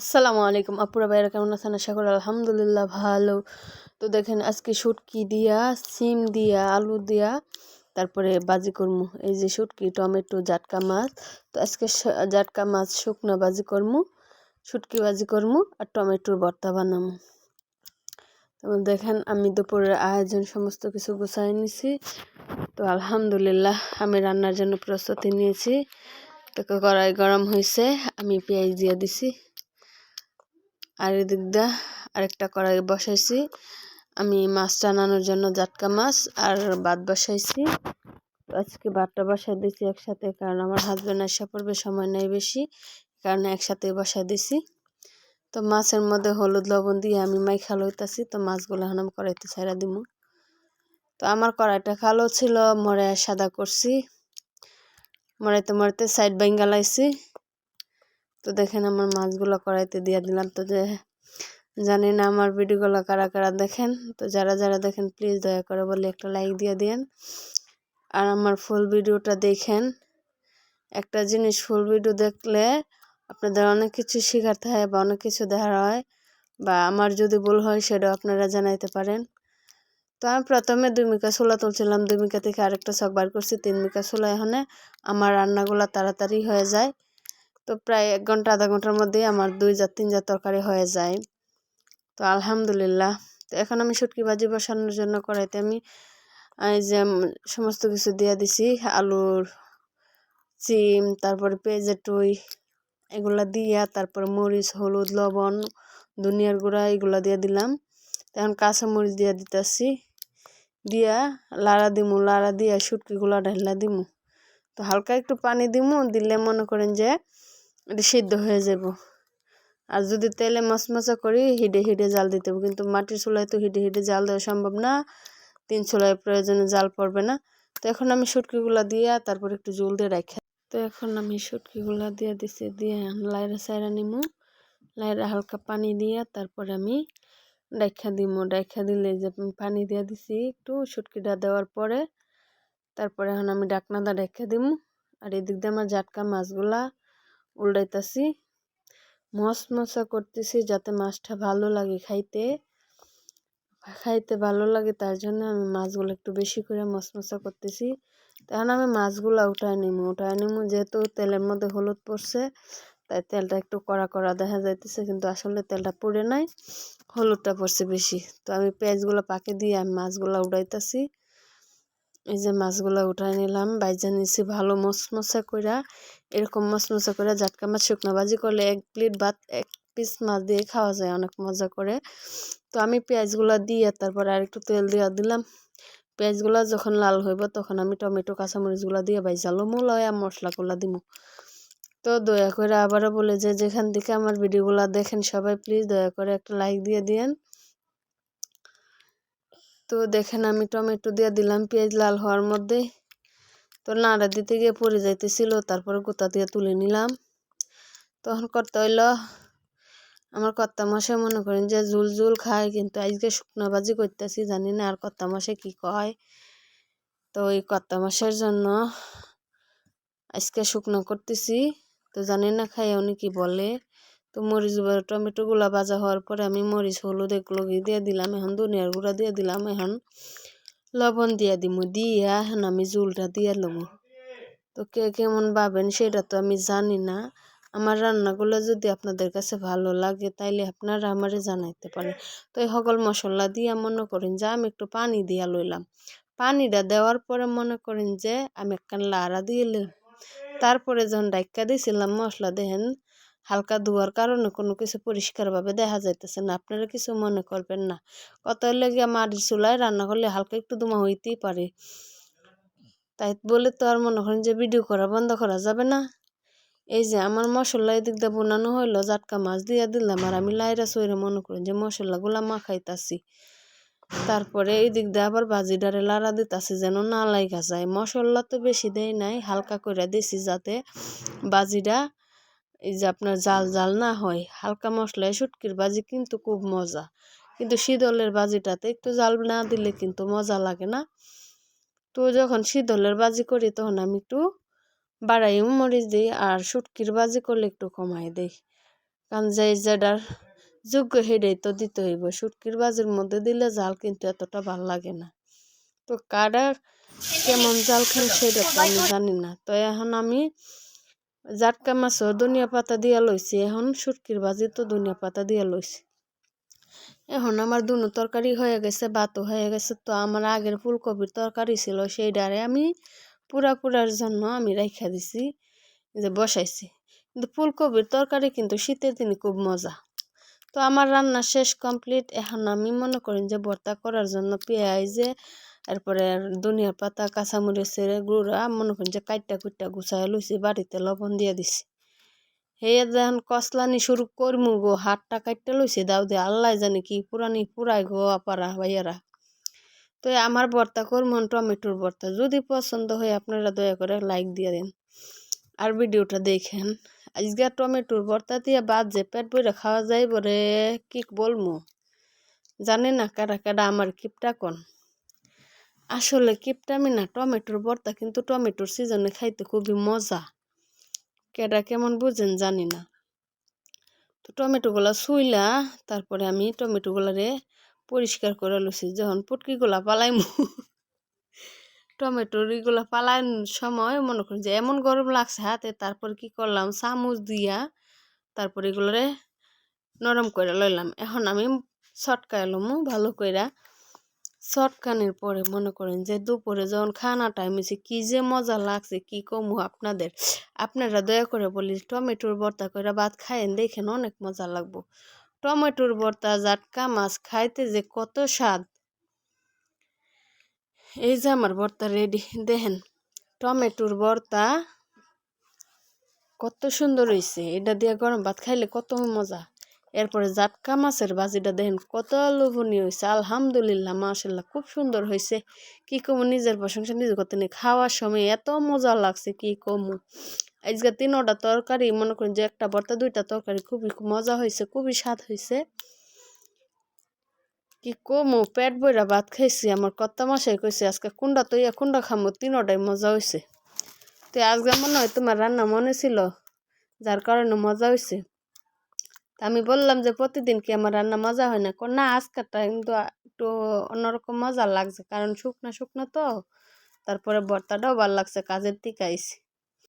আসসালামু আলাইকুম, আপুরা ভাইরা কেমন আছেন? আশা করি আলহামদুলিল্লাহ ভালো। তো দেখেন, আজকে শুটকি দিয়া, সিম দিয়া, আলু দিয়া, তারপরে বাজি করমু। এই যে শুটকি, টমেটো, জাটকা মাছ। তো আজকে জাটকা মাছ, শুকনো বাজি করমু, শুটকি বাজি করমু আর টমেটোর ভর্তা বানামু। তো দেখেন, আমি দুপুরের আয়োজন সমস্ত কিছু গুছাই নিছি। তো আলহামদুলিল্লাহ, আমি রান্নার জন্য প্রস্তুতি নিয়েছি। তো কড়াই গরম হয়েছে আমি পেঁয়াজ দিয়ে দিছি। আর এদিক দিয়ে আরেকটা কড়াই বসাইছি। আমি মাছ টানানোর জন্য জাটকা মাছ আর ভাত বসাইছি। আজকে ভাতটা বসাই দিয়েছি একসাথে কারণ আমার হাজব্যান্ড আসা পড়বে সময় নেই বেশি কারণে একসাথে বসাই দিছি তো মাছের মধ্যে হলুদ লবণ দিয়ে আমি মাইখা লইতাছি, তো মাছগুলো এখন আমি কড়াইতে ছাইড়া দিব তো আমার কড়াইটা কালো ছিল, মরে সাদা করছি। মরাইতে মরাইতে সাইড বাইঙ্গা লাইছি। তো দেখেন আমার মাছগুলো কড়াইতে দিয়ে দিলাম। তো যে জানি না আমার ভিডিওগুলো কারা কারা দেখেন, তো যারা যারা দেখেন প্লিজ দয়া করে বলে একটা লাইক দিয়ে দিন আর আমার ফুল ভিডিওটা দেখেন। একটা জিনিস ফুল ভিডিও দেখলে আপনাদের অনেক কিছু শেখাতে হয় বা অনেক কিছু দেখার হয় বা আমার যদি ভুল হয় সেটাও আপনারা জানাইতে পারেন। তো আমি প্রথমে দুই মিকা ছোলা তুলছিলাম, দুই মিকা থেকে আরেকটা চক বার করছি, তিন মিকা ছোলা এখানে। আমার রান্নাগুলো তাড়াতাড়ি হয়ে যায়। তো প্রায় এক ঘণ্টা, আধা ঘণ্টার মধ্যেই আমার দুই জাত তিন জাত তরকারি হয়ে যায়। তো আলহামদুলিল্লাহ, তো এখন আমি শুটকি ভাজি বসানোর জন্য কড়াইতে আমি এই যে সমস্ত কিছু দিয়ে দিছি। আলুর চিম, তারপরে পেঁয়াজের টুই, এগুলা দিয়া, তারপর মরিচ, হলুদ, লবণ, ধনিয়ার গুঁড়া, এগুলা দিয়ে দিলাম। এখন কাঁচা মরিচ দিয়ে দিতেছি। দিয়া লাড়া দিমু, লাড়া দিয়া শুটকিগুলা ঢাইলা দিমু। তো হালকা একটু পানি দিমু, দিলে মনে করেন যে এটা সিদ্ধ হয়ে যাব আর যদি তেলে মশমশা করি, হিডে হিডে জাল দিতে হবে কিন্তু মাটির চুলায় তো হিডে হিডে জাল দেওয়া সম্ভব না। তিন চুলায় প্রয়োজনে জাল পড়বে না। তো এখন আমি সুটকিগুলা দিয়ে তারপর একটু জল দিয়ে রাখি তো এখন আমি সুটকিগুলা দিয়ে দিছি, দিয়ে লাইরা সাইরা নিমু। লাইরা হালকা পানি দিয়ে তারপরে আমি ডাইখা দিমু। ডাইখা দিলে যে পানি দিয়ে দিছি একটু সুটকিটা দেওয়ার পরে তারপরে এখন আমি ডাকনাদা ডাইখা দিমু। আর এদিক দিয়ে আমার জাটকা মাছগুলা উল্টাইতাছি। মশমশা করতেছি যাতে মাছটা ভালো লাগে খাইতে। খাইতে ভালো লাগে তার জন্য আমি মাছগুলো একটু বেশি করে মশমশা করতেছি। তখন আমি মাছগুলো উঠায় নিমু উঠায় নিমু যেহেতু তেলের মধ্যে হলুদ পড়ছে, তাই তেলটা একটু কড়া কড়া দেখা যাইতেছে কিন্তু আসলে তেলটা পড়ে নাই, হলুদটা পড়ছে বেশি। তো আমি পেঁয়াজগুলো পাকে দিয়ে আমি মাছগুলো উঠাইতেছি এই যে মাছগুলো উঠাই নিলাম, বাইজা নিছি ভালো মশমশা কইরা। এরকম মশমশা করে জাটকা মাছ শুকনো ভাজি করলে এক প্লেট ভাত, এক পিস মাছ দিয়ে খাওয়া যায় অনেক মজা করে। তো আমি পেঁয়াজগুলো দিয়ে তারপর আর একটু তেল দিয়ে দিলাম। পেঁয়াজগুলো যখন লাল হইব তখন আমি টমেটো, কাঁচামরিচগুলো দিয়ে বাইজালো মূলয়া মশলাগুলো দিব তো দয়া করে আবারও বলে যে যেখান থেকে আমার ভিডিওগুলো দেখেন সবাই প্লিজ দয়া করে একটা লাইক দিয়ে দিয়েন। তো দেখেন আমি টমেটো দিয়ে দিলাম, পেঁয়াজ লাল হওয়ার মধ্যে। তো নাড়া দিতে গিয়ে পড়ে যাইতেছিল, তারপরে গোতা দিয়ে তুলে নিলাম। তখন করতে হইল, আমার কর্তা মাসে মনে করেন যে জুল জুল খায়, কিন্তু আজকে শুকনো বাজি করতেছি, জানি না আর কর্তা মাসে কি কয়। তো ওই কর্তা মাসের জন্য, আজকে শুকনো করতেছি, তো জানি না খাই উনি কি বলে। তো মরিচ টমেটোগুলো ভাজা হওয়ার পরে আমি মরিচ, হলুদ এগুলো দিয়ে দিলাম। এখন ধনিয়ার গুঁড়া দিয়ে দিলাম। এখন লবণ দিয়ে দিমু। দিয়া এখন আমি জুলটা দিয়ে লবো। তো কে কেমন পাবেন সেটা তো আমি জানি না। আমার রান্নাগুলো যদি আপনাদের কাছে ভালো লাগে, তাইলে আপনারা আমারে জানাইতে পারেন। তো এই সকল মশলা দিয়ে মনে করেন যে আমি একটু পানি দিয়া লইলাম। পানিটা দেওয়ার পরে মনে করেন যে আমি একখান লাড়া দিয়ে তারপরে যখন ডাইকা দিয়েছিলাম মশলা, দেখেন হালকা ধোয়ার কারণে কোনো কিছু পরিষ্কারভাবে দেখা যাইতেছে না। আপনারা কিছু মনে করবেন না। কত লেগে মাটির চুলায় রান্না করলে হালকা একটু ধোঁয়া হইতেই পারে। তাই বলে তো আর মনে করেন যে ভিডিও করা বন্ধ করা যাবে না। এই যে আমার মশলা এদিক দিয়ে বোনানো হইল, জাটকা মাছ দিয়া দিলাম আর আমি লাইরা সইরে মনে করেন যে মশলাগুলা মাখাইতাছি। তারপরে এই দিক দিয়ে আবার বাজিডারে লাড়া দিতাছি যেন না লাইগা যায়। মশলা তো বেশি দেয় নাই, হালকা করে দিছি যাতে বাজিটা এই যে আপনার জাল জাল না হয়, হালকা মশলায় শুটকির বাজি কিন্তু খুব মজা। কিন্তু শীতলের বাজিটাতে একটু জাল না দিলে কিন্তু মজা লাগে না। তো যখন শীতলের বাজি করি তখন আমি একটু বাড়াইও মরিচ দিই আর শুটকির বাজি করলে একটু কমাই দিই। কারণ যে যেটার যোগ্য হেডেই তো দিতে হইব, শুটকির বাজির মধ্যে দিলে জাল কিন্তু এতটা ভালো লাগে না। তো কারা কেমন জাল খান সেটা তো আমি জানি না। তো এখন আমি জাটকা মাছও ধনিয়া পাতা দিয়া লইছি এখন শুটকির বাজি তো ধনিয়া পাতা দিয়া লইছি এখন আমার দুনো তরকারি হয়ে গেছে ভাতও হয়ে গেছে, তো আমার আগের ফুলকপির তরকারি ছিল সেই ডারে আমি পুরা পুরার জন্য আমি রেখা দিছি, যে বসাইছি। কিন্তু ফুলকপির তরকারি কিন্তু শীতের দিনে খুব মজা। তো আমার রান্না শেষ কমপ্লিট, এখন আমি মনে করেন যে ভর্তা করার জন্য পেঁয়াজে এরপরে ধনিয়া পাতা, কাঁচামরিচের গুঁড়া, মনে করেন যে কাইটটা কুইটটা গুছাই লইছি, বাড়িতে লবণ দিয়ে দিছি। হে যখন কসলানি শুরু করমু গো, হাতটা কাটতে লইছি, দাও দে, আল্লাহ জানে কি পুরানি পুরাই গো আপারা, ভাইয়ারা। তো আমার ভর্তা করমন টমেটোর ভর্তা, যদি পছন্দ হয় আপনারা দয়া করে লাইক দিয়ে দেন। আর ভিডিওটা দেখেন, আজকে টমেটোর ভর্তা দিয়ে বাদ যে পেট বইরে খাওয়া যায় বলে কি বলমু? জানে না কারা কারা আমার কিপটা কোন? আসলে কিপটামি না টমেটোর ভর্তা কিন্তু টমেটোর সিজনে খাইতে খুবই মজা। কেডা কেমন বুঝেন জানি না। তো টমেটোগুলা শুইলা তারপরে আমি টমেটোগুলারে পরিষ্কার করে লুছি যখন পুটকিগুলা পালাইমু। টমেটোর এগুলো পালানোর সময় মনে করেন যে এমন গরম লাগছে হাতে, তারপর কি করলাম, চামচ দিয়া তারপর এগুলোরে নরম করে লইলাম। এখন আমি ছটকায় লমু ভালো কইরা চটকানির পরে মনে করেন যে দুপুরে যখন খানা টাইম হয়েছে কী যে মজা লাগছে, কি কমু আপনাদের। আপনারা দয়া করে বলি, টমেটোর ভর্তা করে ভাত খায়েন, দেখেন অনেক মজা লাগবো। টমেটোর ভর্তা, জাটকা মাছ, খাইতে যে কত স্বাদ। এই যে আমার ভর্তা রেডি দেখেন, টমেটোর ভর্তা কত সুন্দর হয়েছে এটা দিয়ে গরম ভাত খাইলে কত মজা। এরপরে জাটকা মাছের ভাজিটা দেখেন কত লোভনীয় হয়েছে আলহামদুলিল্লাহ মাসাল্লাহ খুব সুন্দর হয়েছে কি কমু, নিজের প্রশংসা নিজে করতে নেই। খাওয়ার সময় এত মজা লাগছে, কি কমু। আজকে তিনটা তরকারি, মনে করেন যে একটা ভর্তা, দুইটা তরকারি, খুবই মজা হয়েছে খুবই স্বাদ হয়েছে কি কমু, পেট বইরা ভাত খাইছি, আমার কত মাসে কইছে, আজকে কুন্ডা তো ইয়া কুন্ডা খামো? তিনোটাই মজা হয়েছে তো আজকে মনে হয় তোমার রান্না মনে ছিল, যার কারণে মজা হয়েছে আমি বললাম যে, প্রতিদিন কি আমার রান্না মজা হয় না? না আজকারটা কিন্তু একটু অন্যরকম মজা লাগছে, কারণ শুকনো শুকনো তো। তারপরে ভর্তাটাও ভালো লাগছে, কাজের দিকে আইসি।